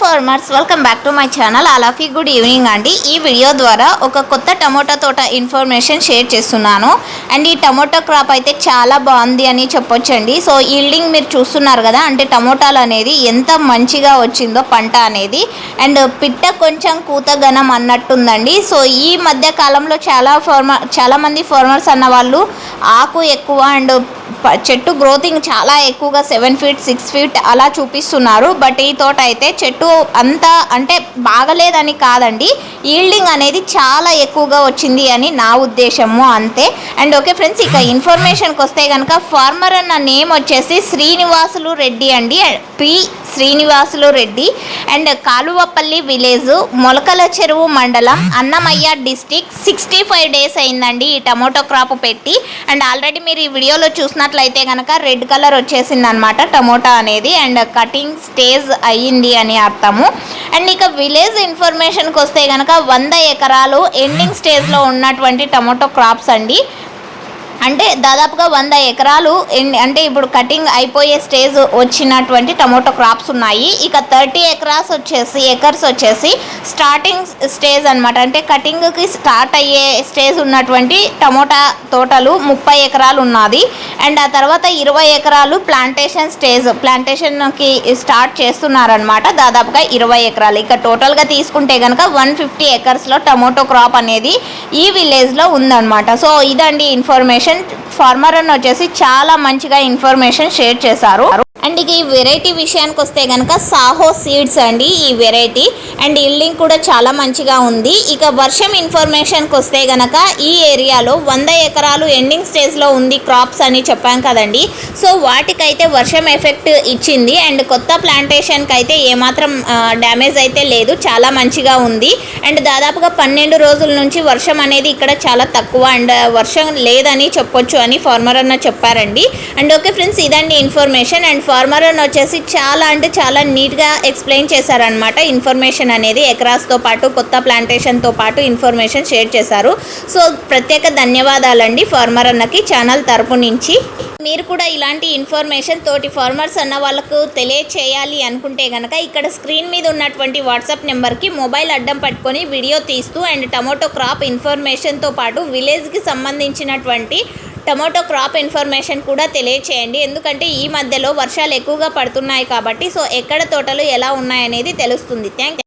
Farmers welcome back to my channel. అలాఫీ good evening అండి. ఈ video ద్వారా ఒక కొత్త టమోటా తోట ఇన్ఫర్మేషన్ షేర్ చేస్తున్నాను. అండ్ ఈ టమోటా క్రాప్ అయితే చాలా బాగుంది అని చెప్పొచ్చండి. సో ఈల్డింగ్ మీరు చూస్తున్నారు కదా అంటే టమోటాలు అనేది ఎంత మంచిగా వచ్చిందో పంట అనేది. అండ్ పిట్ట కొంచెం కూతగనం అన్నట్టుందండి. సో ఈ మధ్య కాలంలో చాలా ఫార్మర్ చాలామంది ఫార్మర్స్ అన్న వాళ్ళు ఆకు ఎక్కువ అండ్ చెట్టు గ్రోతింగ్ చాలా ఎక్కువగా సెవెన్ ఫీట్ సిక్స్ ఫీట్ అలా చూపిస్తున్నారు. బట్ ఈ తోట అయితే చెట్టు అంత అంటే బాగలేదని కాదండి. ఈల్డింగ్ అనేది చాలా ఎక్కువగా వచ్చింది అని నా ఉద్దేశము అంతే. అండ్ ఓకే ఫ్రెండ్స్ ఇక ఇన్ఫర్మేషన్కి వస్తే కనుక ఫార్మర్ అన్న నేమ్ వచ్చేసి శ్రీనివాసులు రెడ్డి అండి. P Srinivasulu Reddy and Kaluvapalli village Molakalacheruvu మండలం Annamayya district sixty five days అయిందండి ఈ టమోటో క్రాప్ పెట్టి అండ్ ఆల్రెడీ మీరు ఈ వీడియోలో చూసినట్లయితే కనుక రెడ్ కలర్ వచ్చేసింది అనమాట టమోటా అనేది అండ్ కటింగ్ స్టేజ్ అయ్యింది అని అర్థము. అండ్ ఇక విలేజ్ ఇన్ఫర్మేషన్కి వస్తే కనుక వంద ఎకరాలు ఎండింగ్ స్టేజ్లో ఉన్నటువంటి టమోటో క్రాప్స్ అండి. అంటే దాదాపుగా వంద ఎకరాలు అంటే ఇప్పుడు కటింగ్ అయిపోయే స్టేజ్ వచ్చినటువంటి టమోటో క్రాప్స్ ఉన్నాయి. ఇక థర్టీ ఎకరాస్ వచ్చేసి ఎకర్స్ వచ్చేసి స్టార్టింగ్ స్టేజ్ అన్నమాట. అంటే కటింగ్కి స్టార్ట్ అయ్యే స్టేజ్ ఉన్నటువంటి టమోటా తోటలు ముప్పై ఎకరాలు ఉన్నది. అండ్ ఆ తర్వాత ఇరవై ఎకరాలు ప్లాంటేషన్ స్టేజ్ ప్లాంటేషన్కి స్టార్ట్ చేస్తున్నారనమాట దాదాపుగా ఇరవై ఎకరాలు. ఇక టోటల్గా తీసుకుంటే కనుక వన్ ఫిఫ్టీ ఎకర్స్లో టమోటో క్రాప్ అనేది ఈ విలేజ్లో ఉందన్నమాట. సో ఇదండి ఇన్ఫర్మేషన్ ఫార్మర్ అని వచ్చేసి చాలా మంచిగా ఇన్ఫర్మేషన్ షేర్ చేశారు. అండ్ ఇక ఈ వెరైటీ విషయానికి వస్తే కనుక సాహో సీడ్స్ అండి ఈ వెరైటీ అండ్ ఇల్డింగ్ కూడా చాలా మంచిగా ఉంది. ఇక వర్షం ఇన్ఫర్మేషన్కి వస్తే గనక ఈ ఏరియాలో వంద ఎకరాలు ఎండింగ్ స్టేజ్లో ఉంది క్రాప్స్ అని చెప్పాం కదండి. సో వాటికైతే వర్షం ఎఫెక్ట్ ఇచ్చింది. అండ్ కొత్త ప్లాంటేషన్కి అయితే ఏమాత్రం డ్యామేజ్ అయితే లేదు. చాలా మంచిగా ఉంది. అండ్ దాదాపుగా పన్నెండు రోజుల నుంచి వర్షం అనేది ఇక్కడ చాలా తక్కువ అండ్ వర్షం లేదని చెప్పొచ్చు అని ఫార్మర్ అన్న చెప్పారండి. అండ్ ఓకే ఫ్రెండ్స్ ఇదండి ఇన్ఫర్మేషన్ అండ్ ఫార్మర్ అన్న వచ్చేసి చాలా అంటే చాలా నీట్గా ఎక్స్ప్లెయిన్ చేశారనమాట ఇన్ఫర్మేషన్ ఇన్ఫర్మేషన్ అనేది ఎకరాస్తో పాటు కొత్త ప్లాంటేషన్తో పాటు ఇన్ఫర్మేషన్ షేర్ చేశారు. సో ప్రత్యేక ధన్యవాదాలండి ఫార్మర్ అన్నకి ఛానల్ తరపు నుంచి. మీరు కూడా ఇలాంటి ఇన్ఫర్మేషన్ తోటి ఫార్మర్స్ అన్న వాళ్ళకు తెలియచేయాలి అనుకుంటే కనుక ఇక్కడ స్క్రీన్ మీద ఉన్నటువంటి వాట్సాప్ నెంబర్కి మొబైల్ అడ్డం పట్టుకొని వీడియో తీస్తూ అండ్ టమోటో క్రాప్ ఇన్ఫర్మేషన్తో పాటు విలేజ్కి సంబంధించినటువంటి టమోటో క్రాప్ ఇన్ఫర్మేషన్ కూడా తెలియచేయండి. ఎందుకంటే ఈ మధ్యలో వర్షాలు ఎక్కువగా పడుతున్నాయి కాబట్టి సో ఎక్కడ తోటలు ఎలా ఉన్నాయనేది తెలుస్తుంది. థ్యాంక్